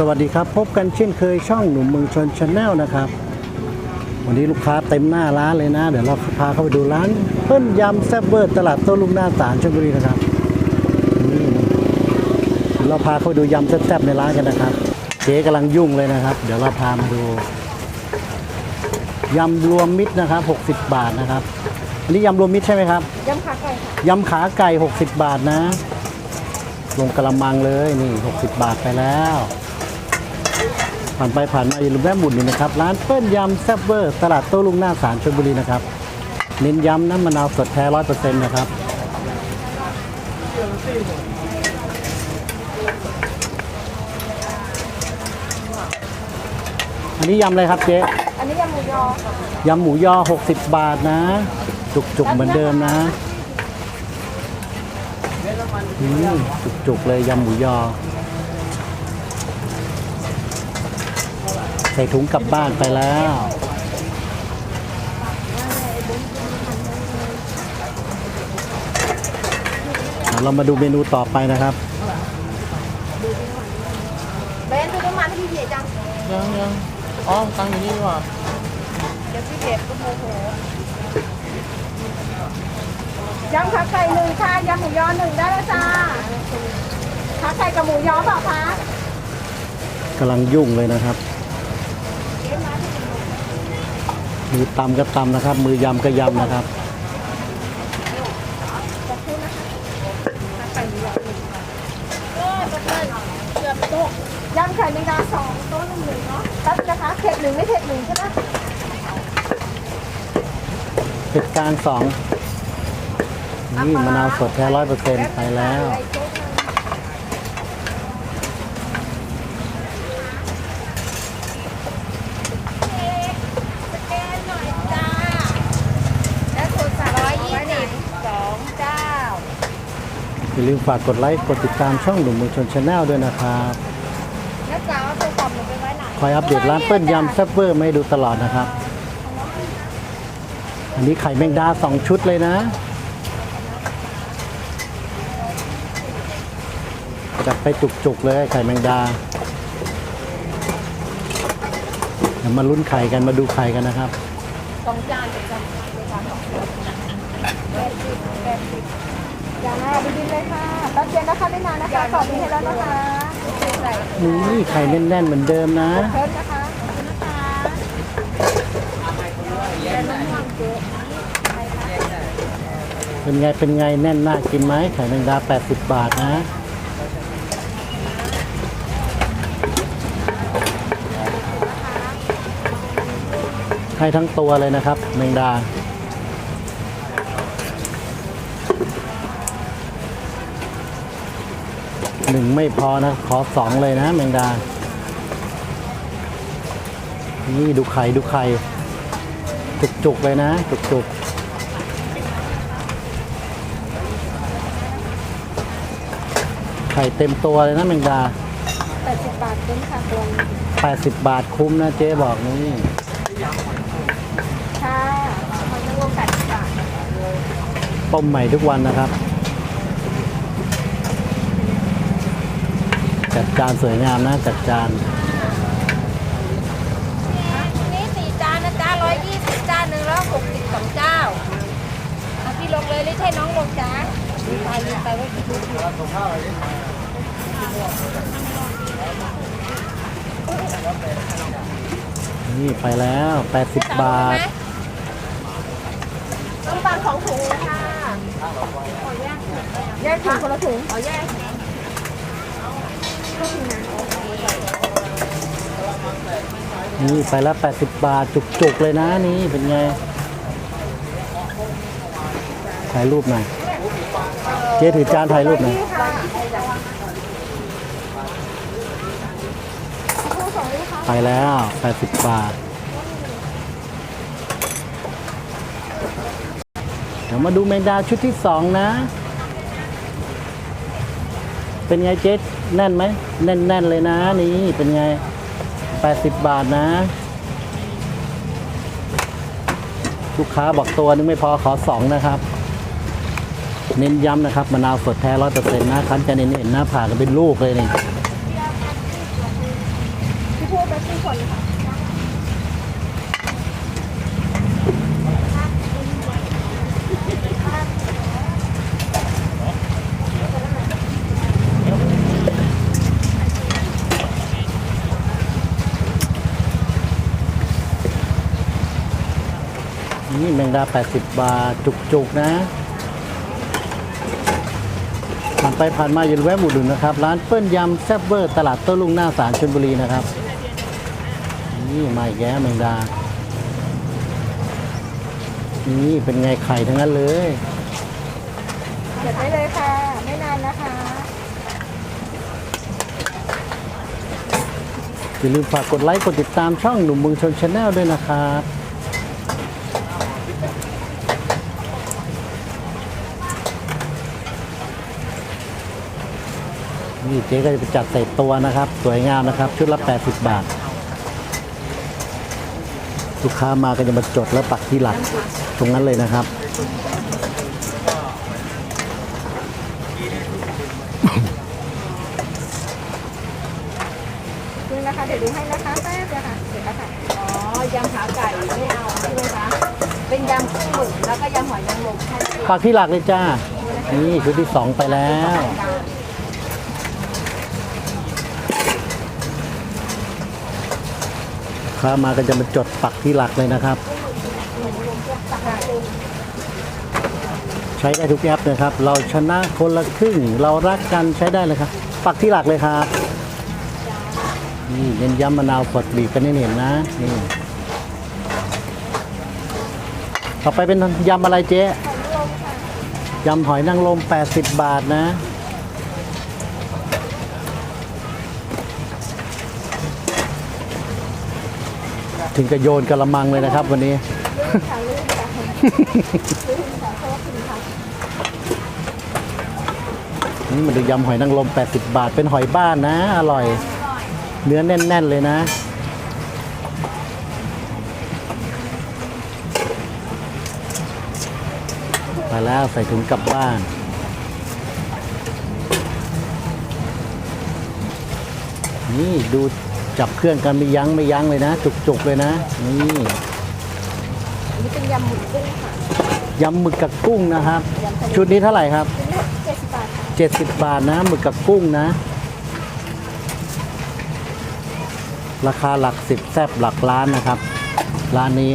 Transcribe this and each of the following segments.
สวัสดีครับพบกันเช่นเคยช่องหนุ่มเมืองชนชาแนลนะครับ วันนี้ลูกค้าเต็มหน้าร้านเลยนะ เดี๋ยวเราพาเข้าไปดูร้านเพิ่นยำแซ่บเวอร์ตลาดโต้ลุงหน้าศาลชลบุรีนะครับนี่เดี๋ยวเราพาเข้าไปดูยำแซ่บๆในร้านกันนะครับ เจ๊กำลังยุ่งเลยนะครับ เดี๋ยวเราพามาดูยำรวมมิตรนะครับ 60 บาทนะครับอันนี้ยำรวมมิตรใช่ไหมครับยำขาไก่ค่ะยำขาไก่ 60 บาทนะ ลงกระมังเลยนี่ 60 บาทไปแล้ว ผ่านไปผ่านมาอย่าลืมแวะหมุดหนึ่งนะครับ ร้านเปิ้ลยำแซ่บเวอร์ตลาดโต้ลุงหน้าสารชลบุรีนะครับ เน้นย้ำน้ำมะนาวสดแท้ร้อยเปอร์เซ็นต์นะครับอันนี้ยำอะไรครับเจ๊อันนี้ยำหมูยอค่ะยำหมูยอ 60 บาทนะ จุกๆเหมือนเดิมนะอืมจุกๆเลยยำหมูยอ ใส่ถุงกลับบ้านไปแล้ว เรามาดูเมนูต่อไปนะครับเบนดูน้ำมันให้พี่เบียร์จังยังยังอ๋อตังค์อยู่นี่ดีกว่าเดี๋ยวพี่เบียร์ก็โมโหยำขาไก่หนึ่งค่ะยำหมูยอหนึ่งได้แล้วจ้าขาไก่กับหมูยอเปล่าคะกำลังยุ่งเลยนะครับ มือตำก็ตำนะครับ มือยำก็ยำนะครับยำไข่แมงดาสองโต๊ะหนึ่งหนึ่งเนาะแป๊บนะคะเผ็ดหนึ่งไม่เผ็ดหนึ่งใช่ไหมเป็ดกลางสองนี่มะนาวสดแท้ร้อยเปอร์เซ็นต์ไปแล้ว สแกนหน่อยจ้าและส่วนสามร้อยยี่สิบสองเจ้า อย่าลืมฝากกดไลค์ กดติดตามช่องหนุ่มเมืองชนชาแนลด้วยนะครับแล้วจ้าเอาตัวกล่องหนูไปไว้ไหนคอยอัปเดตร้านเปิ้ลยำแซ่บเวอร์มาให้ดูตลอดนะครับ อันนี้ไข่แมงดาสองชุดเลยนะ จัดไปจุกๆเลยไข่แมงดาเดี๋ยวมาลุ้นไข่กันมาดูไข่กันนะครับ สองจานเป็นจานเป็นจานสองแปดสิบแปดสิบ จ้าไปกินเลยค่ะแป๊บเดียวนะคะไม่นานนะคะขอบคุณให้แล้วนะคะใส่นี่ไข่แน่นๆเหมือนเดิมนะ เพิ่มนะคะขอบคุณนะคะแกน้ำมันเจ๊เป็นไง เป็นไงแน่นน่ากินไหมไข่แมงดา 80 บาทนะ ให้ทั้งตัวเลยนะครับ แมงดา หนึ่งไม่พอนะ ขอสองเลยนะแมงดา นี่ดูไข่ดูไข่ จุกๆเลยนะ จุกๆไข่เต็มตัวเลยนะแมงดาแปดสิบบาทเป็นค่ะตัวนี้80 บาทคุ้มนะเจ๊บอกนี่ค่ะมันต้องลงแปดสิบบาทต้มใหม่ทุกวันนะครับ จัดจานสวยงามนะจัดจานนี่สี่จานนะจ้าร้อยยี่สิบจานหนึ่งร้อยหกสิบสองเจ้าเอาพี่ลงเลยหรือใช่น้องลงจ้าลืมไปลืมไปว่าพี่ดูอยู่นี่ไปแล้ว 80 บาทน้ำปลาของถุงค่ะแยกถุงคนละถุงเอาแยก นี่ไปแล้ว80 บาท จุก ๆ เลยนะ นี่เป็นไง ถ่ายรูปหน่อยเจ๊ถือจานถ่ายรูปหน่อยไปแล้ว 80 บาท เดี๋ยวมาดูแมงดาชุดที่สองนะ เป็นไงเจ๊ แน่นไหมแน่นๆเลยนะ นี่เป็นไง 80 บาทนะ ลูกค้าบอกตัวนึงไม่พอขอสองนะครับ เน้นย้ำนะครับมะนาวสดแท้ร้อยเปอร์เซ็นต์นะคั้นจะเน้นเห็นหน้าผ่ากันเป็นลูกเลยนี่ ดค่ะ นี่แมงดา 80 บาท จุกๆ นะผ่านไปผ่านมาอย่าลืมแวะหมุดหนุนนะครับ ร้านเปิ้ลยำแซ่บเวอร์ ตลาดโต้ลุงหน้าศาลชลบุรีนะครับ นี่มาอีกแย่แมงดา นี่เป็นไงไข่ทั้งนั้นเลยเดี๋ยวได้เลยค่ะ ไม่นานนะคะอย่าลืมฝากกดไลค์กดติดตามช่องหนุ่มเมืองชนชาแนลด้วยนะครับ นี่เจ๊ก็จะไปจัดใส่ตัวนะครับ สวยงามนะครับ ชุดละ 80 บาท ลูกค้ามาก็จะมาจดแล้วปักที่หลักตรงนั้นเลยนะครับดูนะคะเดี๋ยวดูให้นะคะแป๊บเดียวค่ะเดี๋ยวนะคะอ๋อยำขาไก่ไม่เอาใช่ไหมคะเป็นยำกุ้งหมึกแล้วก็ยำหอยนางรมแค่นี้ปักที่หลักเลยจ้า นี่ชุดที่สองไปแล้ว ค้ามาก็จะมาจดปักที่หลักเลยนะครับ ใช้ได้ทุกแอปนะครับ เราชนะคนละครึ่ง เรารักกันใช้ได้เลยครับ ปักที่หลักเลยครับนี่เน้นย้ำมะนาวสดบีบกันให้เห็นนะนี่ต่อไปเป็นยำอะไรเจ๊ยำหอยนางรม80 บาทนะ ถึงกระโยนกระมังเลยนะครับวันนี้ นี่มาดูยำหอยนางรม80 บาท เป็นหอยบ้านนะ อร่อย เนื้อแน่น ๆ เลยนะ ไปแล้วใส่ถุงกลับบ้านนี่ดู จับเครื่องกันไม่ยั้งไม่ยั้งเลยนะ จุกๆเลยนะ นี่อันนี้เป็นยำหมึกกุ้งค่ะยำหมึกกับกุ้งนะครับชุดนี้เท่าไหร่ครับ เป็นเจ็ดสิบบาทค่ะ70 บาทนะหมึกกับกุ้งนะ ราคาหลักสิบแซบหลักล้านนะครับ ร้านนี้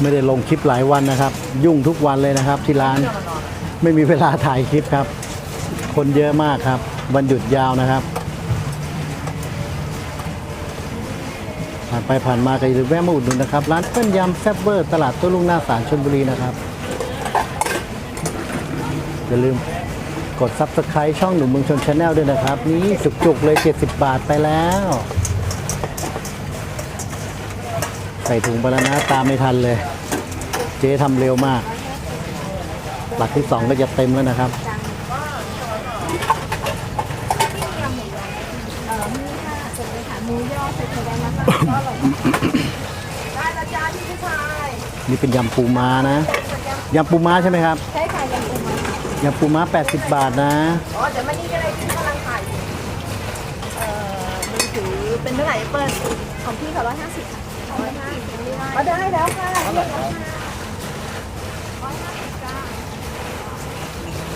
ไม่ได้ลงคลิปหลายวันนะครับ ยุ่งทุกวันเลยนะครับ ที่ร้านไม่มีเวลาถ่ายคลิปครับ คนเยอะมากครับ วันหยุดยาวนะครับ ผ่านไปผ่านมาก็อย่าลืมแวะมาอุดหนุนนะครับ ร้านเปิ้ลยำแซ่บเวอร์ตลาดโต้ลุงหน้าศาลชลบุรีนะครับอย่าลืมกดซับสไคร b e ช่องหนุ่มเมืองชนชาแนลด้วยนะครับ นี่จุกๆเลย 70 บาทไปแล้ว ใส่ถุงไปแล้วนะตามไม่ทันเลย เจ๊ทำเร็วมาก หลักที่สองก็จะเต็มแล้วนะครับ นี่เป็นยำปูม้านะยำปูม้าใช่ไหมครับใช่ค่ะยำปูม้ายำปูม้า 80 บาทนะอ๋อเดี๋ยวมานี่ก็ได้ที่กำลังถ่ายอยู่เอ่อมือถือเป็นเท่าไหร่เปิดของพี่เขาร้อยห้าสิบค่ะ ร้อยห้าสิบอ๋อได้แล้วค่ะเรียกแล้วค่ะร้อยห้าสิบจ้า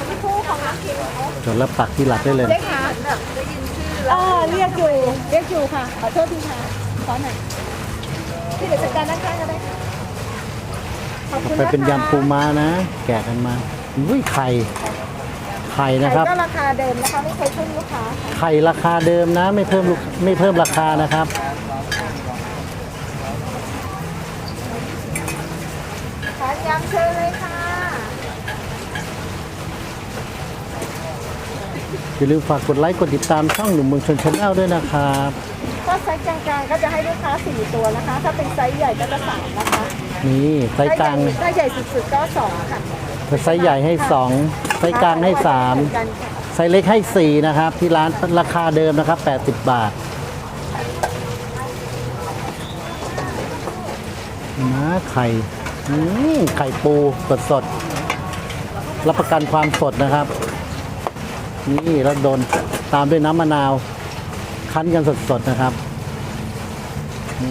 เป็นคู่ของน้ำคิวจดแล้วปักที่หลักได้เลย เรียกหาแบบได้ยินชื่อแล้วเรียกอยู่ เรียกอยู่ค่ะ ขอโทษทีค่ะขอหน่อยพี่เดี๋ยวจัดการด้านข้างก็ได้ค่ะขอบคุณไปนะคะเป็นยำปูม้านะ แกะกันมาอุ้ยไข่ ไข่นะครับก็ราคาเดิมนะคะ ไม่เคยขึ้นลูกค้าค่ะไข่ราคาเดิมนะ ไม่เพิ่มลูกไม่เพิ่มราคานะครับ ขายำ เชิญเลยค่ะ อย่าลืมฝากกดไลค์กดติดตามช่องหนุ่มเมืองชนชาแนลด้วยนะครับถ้าไซส์กลางๆก็จะให้ลูกค้าสี่ตัวนะคะ ถ้าเป็นไซส์ใหญ่ก็จะสามนะคะนี่ไซส์กลางไซส์ใหญ่สุดๆก็สองค่ะถ้าไซส์ใหญ่ให้สองไซส์กลางให้สามเหอนกันค่ะไซส์เล็กให้สี่นะครับ ที่ร้านราคาเดิมนะครับ80บาทนะไข่ อืมไข่ปูสดสดรับประกันความสดนะครับ นี่แล้วโดนตามด้วยน้ำมะนาว คั้นกันสดสดๆนะครับน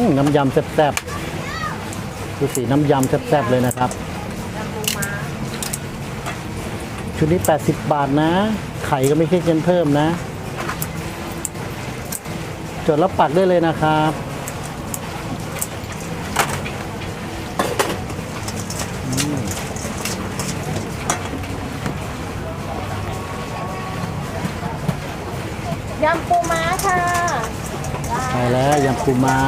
ี่น้ำยำแซ่บๆดูสีน้ำยำแซ่บๆเลยนะครับ ชุดนี้ 80 บาทนะ ไข่ก็ไม่ใช่เกินเพิ่มนะ จดแล้วปักได้เลยนะครับ ยำปูม้าค่ะไปแล้วยำปูม้า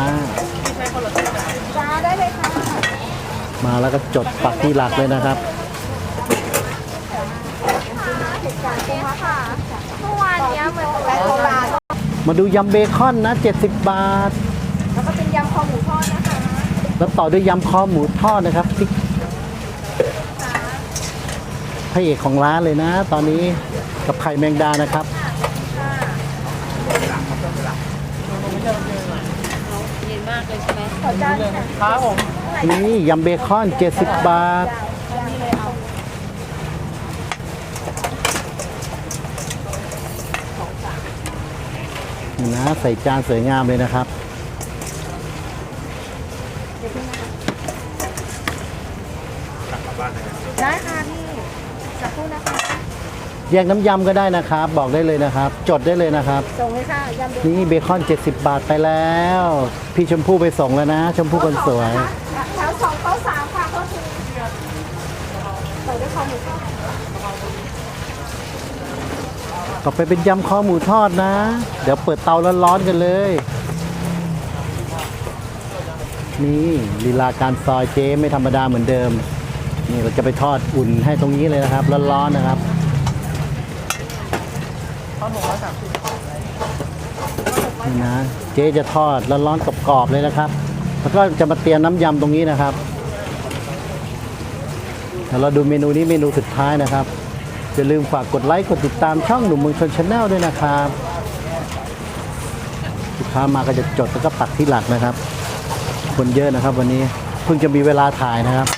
จ้าได้เลยค่ะ มาแล้วก็จดปักที่หลักเลยนะครับ เหตุการณ์ปูม้าค่ะ เมื่อวานเนี้ยเหมือนแบงโบราณมาดูยำเบคอนนะ 70 บาท แล้วก็เป็นยำคอหมูทอดนะคะแล้วต่อด้วยยำคอหมูทอดนะครับที่พระเอกของร้านเลยนะ ตอนนี้กับไข่แมงดานะครับขอจานค่ะ ครับผม นี่ยำเบคอน 70 บาท นี่นะใส่จานสวยงามเลยนะครับ ได้ค่ะพี่สักครู่นะคะแยกน้ำยำก็ได้นะครับ บอกได้เลยนะครับ จดได้เลยนะครับ ส่งเลยค่ะยำเบนี่เบคอน 70 บาทไปแล้ว พี่ชมพู่ไปส่งแล้วนะ ชมพู่คนสวย แถวสองโต๊ะสามค่ะก็คือส่งด้วยคอหมูทอด ต่อไปเป็นยำคอหมูทอดนะ เดี๋ยวเปิดเตาร้อนๆกันเลย นี่ลีลาการซอยเจ๊ไม่ธรรมดาเหมือนเดิม นี่เราจะไปทอดอุ่นให้ตรงนี้เลยนะครับร้อนๆนะครับนี่นะเจ๊จะทอดร้อนๆกรอบๆเลยนะครับ แล้วก็จะมาเตรียมน้ำยำตรงนี้นะครับเดี๋ยวเราดูเมนูนี้เมนูสุดท้ายนะครับ อย่าลืมฝากกดไลค์กดติดตามช่องหนุ่มเมืองชนชาแนลด้วยนะครับลูกค้ามาก็จะจดแล้วก็ปักที่หลักนะครับ คนเยอะนะครับวันนี้เพิ่งจะมีเวลาถ่ายนะครับ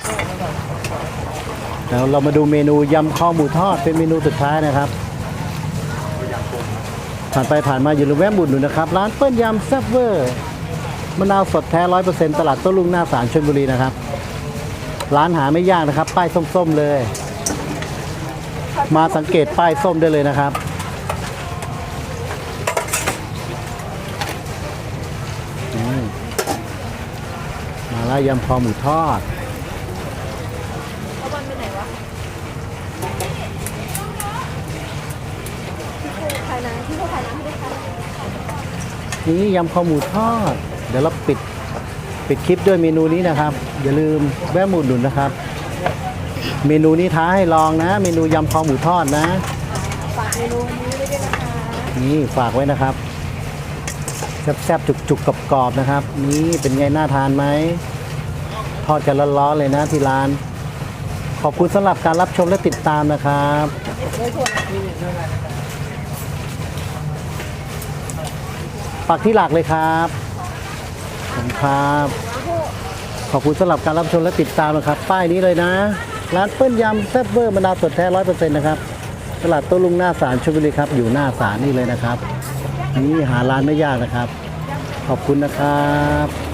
แล้วเรามาดูเมนูยำคอหมูทอดเป็นเมนูสุดท้ายนะครับผ่านไปผ่านมาอย่าลืมแวะบุญหนุนนะครับ ร้านเปิ้ลยำแซ่บเวอร์มะนาวสดแท้ร้อยเปอร์เซ็นต์ตลาดโต้ลุงหน้าศาลชลบุรีนะครับ ร้านหาไม่ยากนะครับ ป้ายส้มๆเลย มาสังเกตป้ายส้มได้เลยนะครับ มาแล้วยำคอหมูทอดเอาบอลไปไหนวะพี่ภูไทยนะพี่ครูไทยนะไม่ได้ค่ะนี่ยำคอหมูทอด เดี๋ยวเราปิดปิดคลิปด้วยเมนูนี้นะครับ อย่าลืมแวะหมุดหนุนนะครับ เมนูนี้ท้าให้ลองนะ เมนูยำคอหมูทอดนะ ฝากเมนูนี้ไว้ด้วยนะคะนี่ฝากไว้นะครับแซ่บๆจุกๆกกรอบๆนะครับ นี่เป็นไงน่าทานไหมทอดกันร้อนๆเลยนะที่ร้าน ขอบคุณสำหรับการรับชมและติดตามนะครับ ปักที่หลักเลยครับขอบคุณครับ ขอบคุณสำหรับการรับชมและติดตามนะครับ ป้ายนี้เลยนะ ร้านเปิ้ลยำแซ่บเวอร์มะนาวสดแท้ร้อยเปอร์เซ็นต์นะครับตลาดโต้ลุงหน้าศาลชลบุรีครับ อยู่หน้าศาลนี่เลยนะครับ นี่หาร้านไม่ยากนะครับ ขอบคุณนะครับ